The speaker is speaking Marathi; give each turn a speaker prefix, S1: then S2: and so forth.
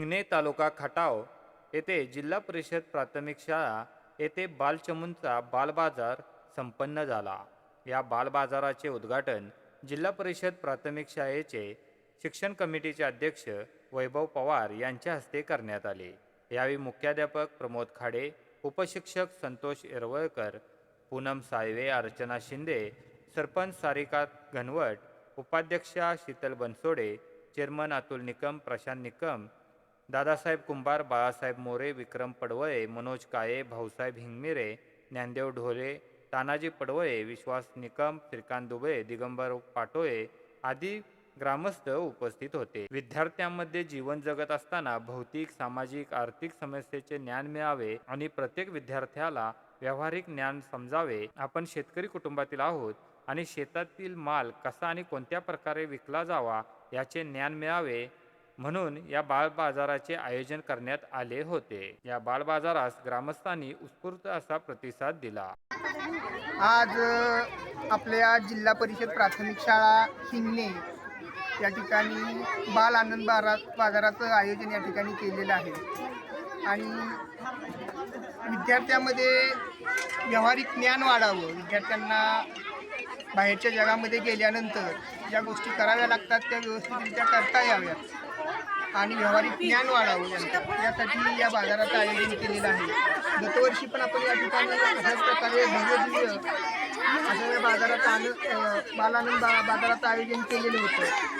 S1: हिंगणे तालुका खटाव येथे जिल्हा परिषद प्राथमिक शाळा येथे बालचमूंचा बालबाजार संपन्न झाला. या बालबाजाराचे उद्घाटन जिल्हा परिषद प्राथमिक शाळेचे शिक्षण कमिटीचे अध्यक्ष वैभव पवार यांच्या हस्ते करण्यात आले. यावेळी मुख्याध्यापक प्रमोद खाडे उपशिक्षक संतोष येरवळकर पूनम साळवे अर्चना शिंदे सरपंच सारिका घनवट उपाध्यक्षा शीतल बनसोडे चेअरमन अतुल निकम प्रशांत निकम दादासाहेब कुंभार बाळासाहेब मोरे विक्रम पडवळे मनोज काळे भाऊसाहेब हिंगमिरे ज्ञानदेव ढोले तानाजी पडवळे विश्वास निकम श्रीकांत दुबे दिगंबर पाटोळे आदी ग्रामस्थ उपस्थित होते. विद्यार्थ्यांमध्ये जीवन जगत असताना भौतिक सामाजिक आर्थिक समस्येचे ज्ञान मिळावे आणि प्रत्येक विद्यार्थ्याला व्यावहारिक ज्ञान समजावे. आपण शेतकरी कुटुंबातील आहोत आणि शेतातील माल कसा आणि कोणत्या प्रकारे विकला जावा याचे ज्ञान मिळावे. म्हणून या बाजाराचे आयोजन करण्यात आले होते. या बालबाजारास ग्रामस्थांनी उत्स्फूर्त असा प्रतिसाद दिला.
S2: आज आपल्या जिल्हा परिषद प्राथमिक शाळा हिंगणे या ठिकाणी बाल आनंद बारा बाजाराचं आयोजन या ठिकाणी केलेलं आहे. आणि विद्यार्थ्यामध्ये व्यावहारिक ज्ञान वाढावं विद्यार्थ्यांना बाहेरच्या जगामध्ये गेल्यानंतर ज्या गोष्टी कराव्या लागतात त्या व्यवस्थितरित्या करता याव्यात. आणि व्यावहारिक ज्ञान वाढावं यासाठी या बाजाराचं आयोजन केलेलं आहे. गतवर्षी पण आपण या ठिकाणी अशाच प्रकारे भव्य दिव्य असं या बाजाराचं आन बालानंद बाजाराचं आयोजन केलेलं होतं.